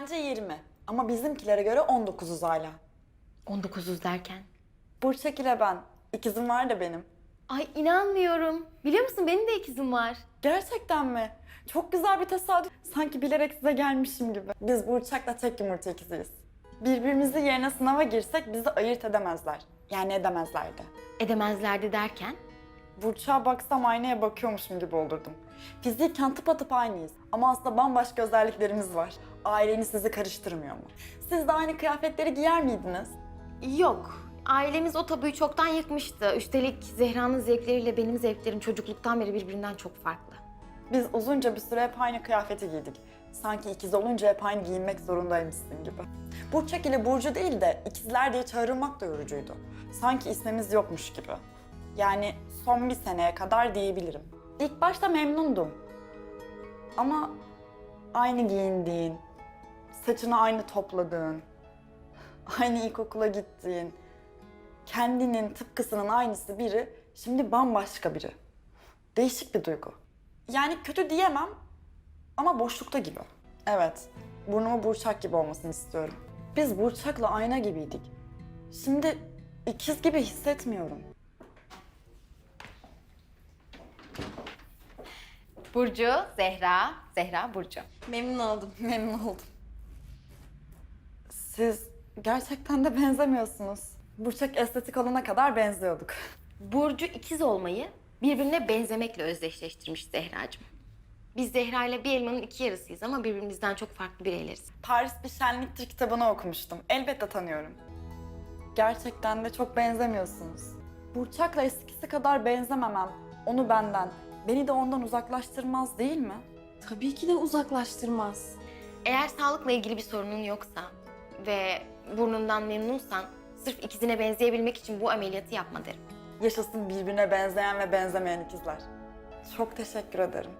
Bence 20. Ama bizimkilere göre 19'uz hala. 19'uz derken. Burçak ile ben. İkizim var da benim. Ay inanmıyorum. Biliyor musun benim de ikizim var. Gerçekten mi? Çok güzel bir tesadüf. Sanki bilerek size gelmişim gibi. Biz Burçak'la tek yumurta ikiziyiz. Birbirimizi yerine sınava girsek bizi ayırt edemezler. Yani edemezlerdi. Edemezlerdi derken. Burçak'a baksam aynaya bakıyormuşum gibi olurdum. Fiziken tıpatıp aynıyız. Ama aslında bambaşka özelliklerimiz var. Aileniz sizi karıştırmıyor mu? Siz de aynı kıyafetleri giyer miydiniz? Yok. Ailemiz o tabuyu çoktan yıkmıştı. Üstelik Zehra'nın zevkleriyle benim zevklerim çocukluktan beri birbirinden çok farklı. Biz uzunca bir süre hep aynı kıyafeti giydik. Sanki ikiz olunca hep aynı giyinmek zorundaymışsın gibi. Burçak ile Burcu değil de ikizler diye çağrılmak da yorucuydu. Sanki ismimiz yokmuş gibi. Yani son bir seneye kadar diyebilirim. İlk başta memnundum. Ama aynı giyindiğin, saçını aynı topladığın, aynı ilkokula gittiğin, kendinin tıpkısının aynısı biri, şimdi bambaşka biri. Değişik bir duygu. Yani kötü diyemem ama boşlukta gibi. Evet, burnumu Burçak gibi olmasını istiyorum. Biz Burçak'la ayna gibiydik. Şimdi ikiz gibi hissetmiyorum. Burcu, Zehra, Zehra, Burcu. Memnun oldum. Memnun oldum. Siz gerçekten de benzemiyorsunuz. Burçak estetik olana kadar benziyorduk. Burcu ikiz olmayı birbirine benzemekle özdeşleştirmiş Zehracığım. Biz Zehra ile bir elmanın iki yarısıyız ama birbirimizden çok farklı bireyleriz. Paris bir şenliktir kitabını okumuştum. Elbette tanıyorum. Gerçekten de çok benzemiyorsunuz. Burçak'la eskisi kadar benzememem, onu benden, beni de ondan uzaklaştırmaz değil mi? Tabii ki de uzaklaştırmaz. Eğer sağlıkla ilgili bir sorunun yoksa ve burnundan memnunsan sırf ikizine benzeyebilmek için bu ameliyatı yapma derim. Yaşasın birbirine benzeyen ve benzemeyen ikizler. Çok teşekkür ederim.